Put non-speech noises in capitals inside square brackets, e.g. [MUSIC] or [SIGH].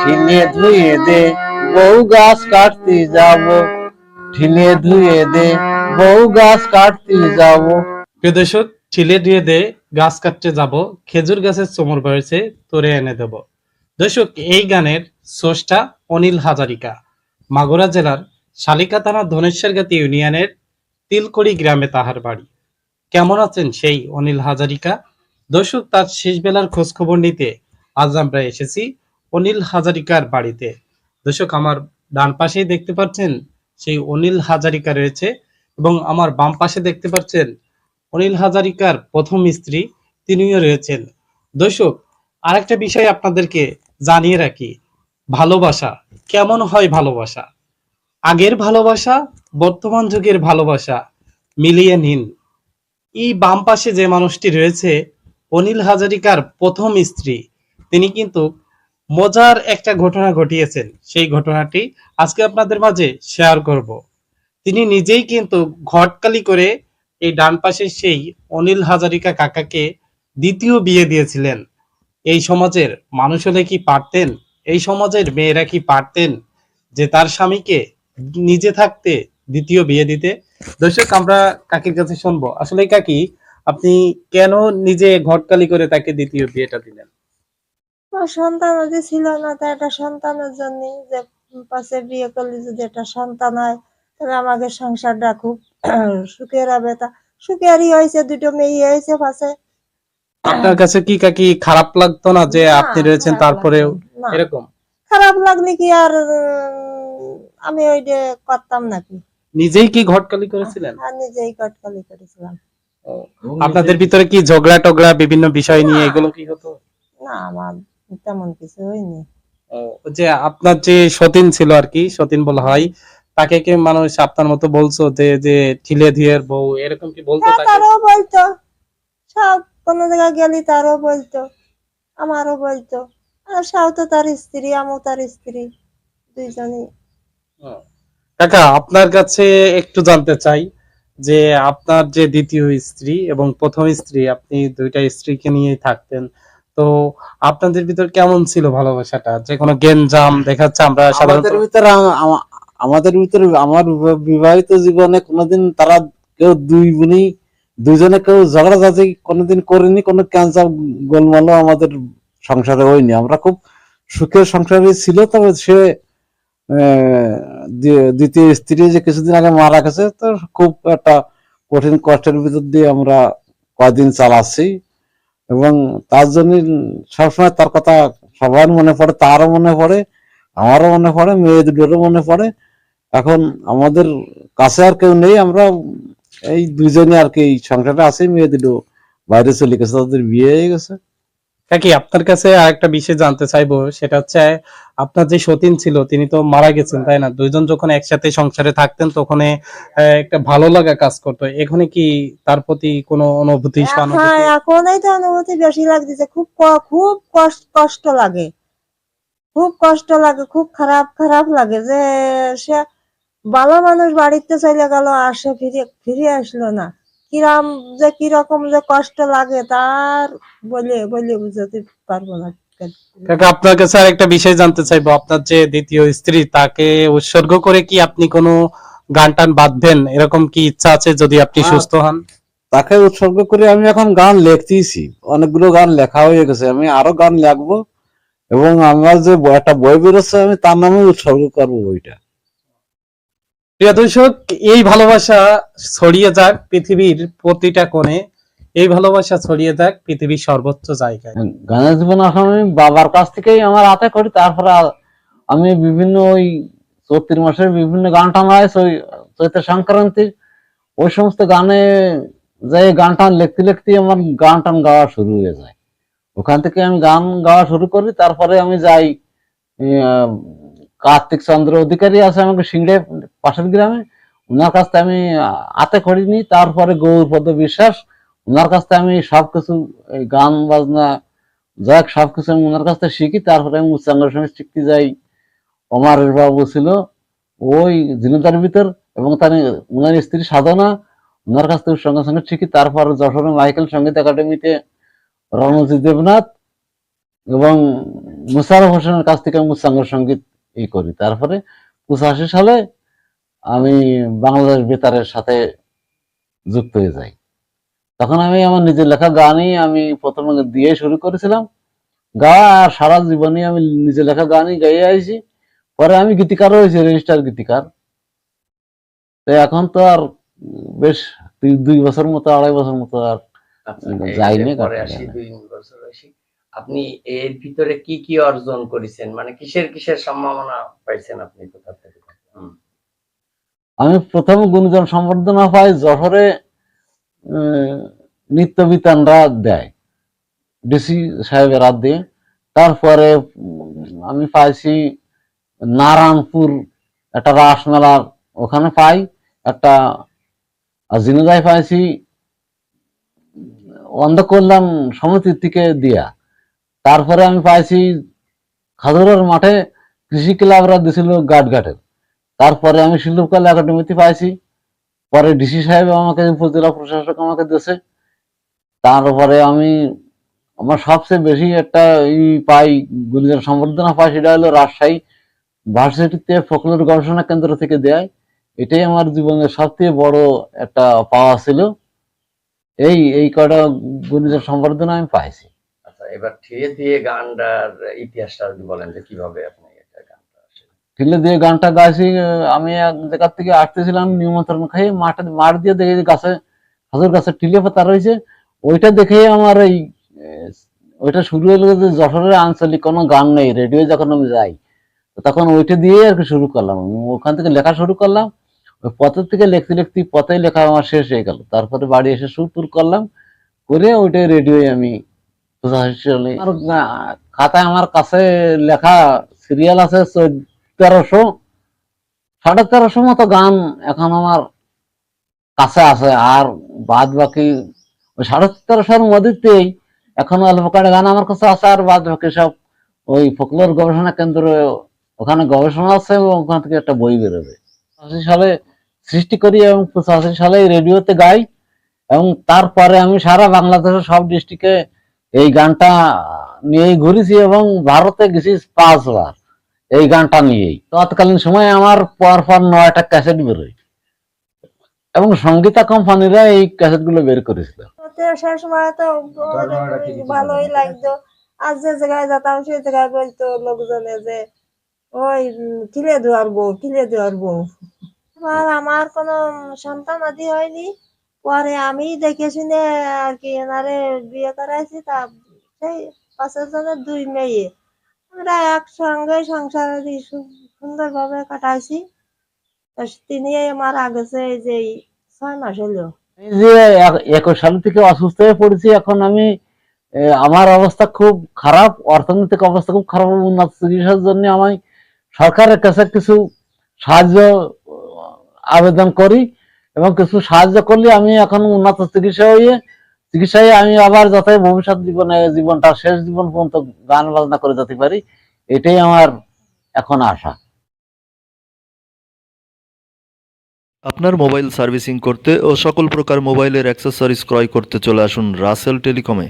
ঠিলে ধুয়ে দে, বউ গাছ কাটতে যাব। ঠিলে ধুয়ে দে, বউ গাছ কাটতে যাব। প্রিয় দর্শক, ঠিলে দিয়ে দে, গাছ কাটতে যাব, খেজুর গাছের চমর বয়সে তোরে এনে দেব। দর্শক, এই গানের স্রষ্টা অনিল হাজারিকা। মাগুরা জেলার শালিকা থানা ধনেশ্বরগাতি ইউনিয়নের তিলকড়ি গ্রামে তাহার বাড়ি। কেমন আছেন সেই অনিল হাজারিকা? দর্শক, তার শেষ বেলার খোঁজ খবর নিতে আজ আমরা এসেছি অনিল হাজারিকার বাড়িতে। দর্শক, আমার ডান পাশেই দেখতে পাচ্ছেন সেই অনিল হাজারিকা রয়েছে এবং আমার বাম পাশে দেখতে পাচ্ছেন অনিল হাজারিকার প্রথম স্ত্রী তিনিও রয়েছেন। দর্শক, আরেকটা বিষয় আপনাদেরকে জানিয়ে রাখি। ভালোবাসা, কেমন হয় ভালোবাসা? আগের ভালোবাসা, বর্তমান যুগের ভালোবাসা, মিলিয়ে নিন। এই বাম পাশে যে মানুষটি রয়েছে, অনিল হাজারিকার প্রথম স্ত্রী, তিনি কিন্তু মজার একটা ঘটনা ঘটিয়েছেন। সেই ঘটনাটি আজকে আপনাদের মাঝে শেয়ার করব। তিনি নিজেই কিন্তু ঘটকালি করে এই ডান পাশে সেই অনিল হাজারিকা কাকাকে দ্বিতীয় বিয়ে দিয়েছিলেন। এই সমাজের মানুষ হলে কি পারতেন? এই সমাজের মেয়েরা কি পারতেন যে তার স্বামীকে নিজে থাকতে দ্বিতীয় বিয়ে দিতে? দর্শক, আমরা কাকির কাছে শুনব। আসলে কাকি, আপনি কেন নিজে ঘটকালি করে তাকে দ্বিতীয় বিয়েটা দিলেন? সন্তান যদি ছিল না তা একটা সন্তানের জন্য যে পাশে বিয়ে করলে যদি একটা সন্তান হয় তাহলে আমাকে সংসারটা খুব [CLEARS THROAT] সুখের হবে। তা সুখেরই হয়েছে দুটো মেয়ে হয়েছে পাশে। আপনার কাছে কি কাকি খারাপ লাগতো না যে আপনি রয়েছেন তারপরেও? এরকম? খারাপ লাগলে কি আর আমি ওই যে করতাম নাকি? নিজেই কি ঘটকালি করেছিলেন? আর নিজেই কটকালি করেছিলাম। আপনাদের ভিতরে কি ঝগড়া টগড়া বিভিন্ন বিষয় নিয়ে এগুলো কি হতো? না আমার তেমন কিছু হয়নি। যে আপনার যে সতীন ছিল আর কি সতীন বলা হয় তাকে কি মানুষ আপনার মতো বলছো যে যে ঠিলে ধীরের বউ এরকম কি বলতো হ্যাঁ তারও বলতো। সব কোনো জায়গায় গেলি তারও বলতো আমারও বলতো। আর সাও তো তার স্ত্রী আমিও তার স্ত্রী দুইজনই। কাকা আপনার কাছে একটু জানতে চাই যে আপনার যে দ্বিতীয় স্ত্রী এবং প্রথম স্ত্রী আপনি দুইটা স্ত্রীকে নিয়েই থাকতেন তো আপনাদের ভিতর কেমন ছিল ভালোবাসাটা? যে কোনো গেঞ্জাম দেখাচ্ছে আমরা সাধারণত আমাদের ভিতরে আমা- আমাদের ভিতরে আমার বিবা- বিবাহিত জীবনে কোনোদিন তারা কেউ দুই বোনই দুইজনে কেউ ঝগড়া ঝাঁঝি কোনোদিন করিনি কোনো ক্যান্সার গোলমালও আমাদের সংসারে হয়নি। আমরা খুব সুখের সংসারে ছিল তবে সে আহ, দ্বি- দ্বিতীয় স্ত্রী যে কিছুদিন আগে মারা গেছে তো খুব একটা কঠিন কষ্টের ভিতর দিয়ে আমরা কয়দিন চালাচ্ছি। এবং তার জন্য সবসময় তার কথা সবার মনে পড়ে, তারও মনে পড়ে, আমারও মনে পড়ে, মেয়ে দুটোরও মনে পড়ে। এখন আমাদের কাছে আর কেউ নেই, আমরা এই দুজনে আর কি এই আছি, মেয়ে দুটো বাইরে চলে গেছে, তাদের বিয়ে হয়ে গেছে। কাকি আপনার কাছে আরেকটা বিষয় জানতে চাইব সেটা হচ্ছে আপনার যে সতীন ছিল তিনি তো মারা গেছেন তাই না? দুইজন যখন একসাথে সংসারে থাকতেন তখন একটা ভালো লাগা কাজ করতো। এখানে কি তার প্রতি কোনো অনুভূতি হ্যাঁ এখন এই তো অনুভূতি বেশি লাগতেছে খুব খুব কষ্ট কষ্ট লাগে। খুব কষ্ট লাগে খুব খারাপ খারাপ লাগে যে সে ভালো মানুষ বাড়িতে চলে গেল আর সে ফিরে ফিরে আসলো না। কিরাম যে কীরকম যে কষ্ট লাগে তার বলে বলে বুঝাতে পারব না কাকা আপনার কাছে আরেকটা বিষয় জানতে চাইব। আপনার যে দ্বিতীয় স্ত্রী তাকে উৎসর্গ করে কি আপনি কোনো গান টান বাঁধবেন? এরকম কি ইচ্ছা আছে যদি আপনি হ্যাঁ। সুস্থ হন? তাকে উৎসর্গ করে আমি এখন গান লিখতেইছি। অনেকগুলো গান লেখা হয়ে গেছে। আমি আরও গান লিখব। এবং আমার যে একটা বই বেরোচ্ছে আমি তার নামে উৎসর্গ করব বইটা। প্রিয় দর্শক, এই ভালোবাসা ছড়িয়ে যাক পৃথিবীর প্রতিটা কোণে। এই ভালোবাসা ছড়িয়ে যাক পৃথিবীর সর্বোচ্চ জায়গায়। গানের জীবন আসলে আমি বাবার কাছ থেকেই আমার হাতে করি, তারপরে আমি বিভিন্ন ওই চৈত্র মাসের বিভিন্ন গান টান চৈত্র সংক্রান্তি, ওই সমস্ত গানে যে গান টান লিখতে লিখতে আমার গান টান গাওয়া শুরু হয়ে যায়। ওখান থেকে আমি গান গাওয়া শুরু করি, তারপরে আমি যাই কার্তিক চন্দ্র অধিকারী আছে আমাকে সিংড়ে পাশের গ্রামে। ওনার কাছ থেকে আমি আহ, হাতে করিনি তারপরে গৌরপদ বিশ্বাস। ওনার কাছ থেকে আমি সবকিছু এই গান বাজনা যাক সবকিছু আমি ওনার কাছ থেকে শিখি। তারপরে আমি উচ্চাঙ্গের সঙ্গে শিখতে যাই। অমারের বাবু ছিল ওই জিনতার ভিতর এবং তার ওনার স্ত্রী সাধনা ওনার কাছ থেকে সঙ্গে সঙ্গে শিখি। তারপর যশোরে মাইকেল সংগীত একাডেমিতে রণজিৎ দেবনাথ এবং মুশারফ হোসেনের কাছ থেকে মুসাঙ্গ সংগীত ই করি। তারপরে পঁচাশি সালে আমি বাংলাদেশ বেতারের সাথে যুক্ত হয়ে যাই। তখন আমি আমার নিজের লেখা গানই আমি প্রথমে দিয়ে শুরু করেছিলাম। গাওয়া আর সারা জীবনই আমি নিজের লেখা গানই গাইয়ে আইছি। পরে আমি গীতিকার হয়েছি রেজিস্টার গীতিকার। তো এখন তো আর বেশ দুই বছর মতো আড়াই বছর মতো আর আচ্ছা, যাইনি আপনি এর ভিতরে কি কি অর্জন করেছেন? মানে কিসের কিসের সম্ভাবনা পাইছেন আপনি কোথা থেকে? আমি প্রথম গুণজন সম্বর্ধনা পাই যশোরে নিত্য বিতানরা দেয়, ডিসি সাহেবের হাত দিয়ে। তারপরে আমি পাইছি নারায়ণপুর, একটা রাস মেলার ওখানে পাই, একটা জিনেদায় পাইছি অন্ধ কল্যাণ সমিতির থেকে দিয়া। তারপরে আমি পাইছি খাদুরের মাঠে কৃষি ক্লাবরা দিছিল গাটঘাটের তারপরে আমি শিল্পকলা একাডেমিতে পাইছি। পরে ডিসি সাহেব আমাকে, উপজেলা প্রশাসক আমাকে দিয়েছে। তারপরে আমি, আমার সবচেয়ে বেশি একটা ই পাই গুলিজন সম্বর্ধনা পাই, সেটা হলো রাজশাহী ভার্সিটিতে ফকলোর গবেষণা কেন্দ্র থেকে দেয়। এটাই আমার জীবনের সবচেয়ে বড় একটা পাওয়া ছিল। এই এই কটা গুলিজন সম্বর্ধনা আমি পাইছি। এবার ধীরে ধীরে গানটার ইতিহাসটা যদি বলেন যে কীভাবে আপনি ঠিলে দিয়ে গানটা গাইছি আমি এক জায়গার থেকে আসতেছিলাম নিমন্ত্রণ খাই, মাঠে মাঠ দিয়ে দেখে গাছে হাজুর গাছে টিলে পাতা রয়েছে। ওইটা দেখেই আমার এই ওইটা শুরু হলো যে যশোরের আঞ্চলিক কোনো গান নেই রেডিও যখন আমি যাই তখন ওইটা দিয়ে আর কি শুরু করলাম। ওখান থেকে লেখা শুরু করলাম, ওই পথের থেকে লিখতে লিখতে পথে লেখা আমার শেষ হয়ে গেল। তারপরে বাড়ি এসে সুর করলাম, করে ওইটাই রেডিওয়ে আমি খাতায় আমার কাছে লেখা সিরিয়াল আছে তেরোশো সাড়ে তেরোশো মতো গান এখন আমার কাছে আছে। আর বাদ বাকি ওই সাড়ে তেরোশোর মধ্যেই এখন অল্প গান আমার কাছে আছে, আর বাদ বাকি সব ওই ফকলোর গবেষণা কেন্দ্র ওখানে গবেষণা আছে এবং ওখান থেকে একটা বই বেরোবে। পঁচাশি সালে সৃষ্টি করি এবং পঁচাশি সালে রেডিওতে গাই এবং তারপরে আমি সারা বাংলাদেশের সব ডিস্ট্রিক্টে এই গানটা নিয়েই ঘুরেছি এবং ভারতে গেছি পাঁচবার এই গানটা নিয়েই। তৎকালীন সময় আমার পর পর নয়টা ক্যাসেট বেরোয়। এবং সঙ্গীতা কোম্পানিরা এই ক্যাসেটগুলো বের করেছিল। তো সে সময় তো ভালোই লাগতো। আর যে জায়গায় সেই লোকজনে যে, ওই আমার কোনো সন্তান আদি হয়নি। পরে আমি দেখে শুনে আর কি এনারে বিয়ে করাইছি তা সেই পাঁচের জনের দুই মেয়ে। আমরা একসঙ্গে সংসার সুন্দর ভাবে কাটাইছি। তিনি আমার গেছে এই যে ছয় মাস হলো। যে এক- একুশ সাল থেকে অসুস্থ হয়ে পড়েছি, এখন আমি আমার অবস্থা খুব খারাপ, অর্থনৈতিক অবস্থা খুব খারাপ উন্নত চিকিৎসার জন্য আমি সরকারের কাছে কিছু সাহায্য, আবেদন করি। এবং কিছু সাহায্য করলে আমি এখন উন্নত চিকিৎসা হয়ে, চিকিৎসায় আমি আবার যাতে ভবিষ্যৎ জীবনে, জীবনটা শেষ জীবন পর্যন্ত গান বাজনা করে যেতে পারি, এটাই আমার এখন আশা। আপনার মোবাইল সার্ভিসিং করতে ও সকল প্রকার মোবাইলের অ্যাক্সেসরিজ ক্রয় করতে চলে আসুন রাসেল টেলিকমে।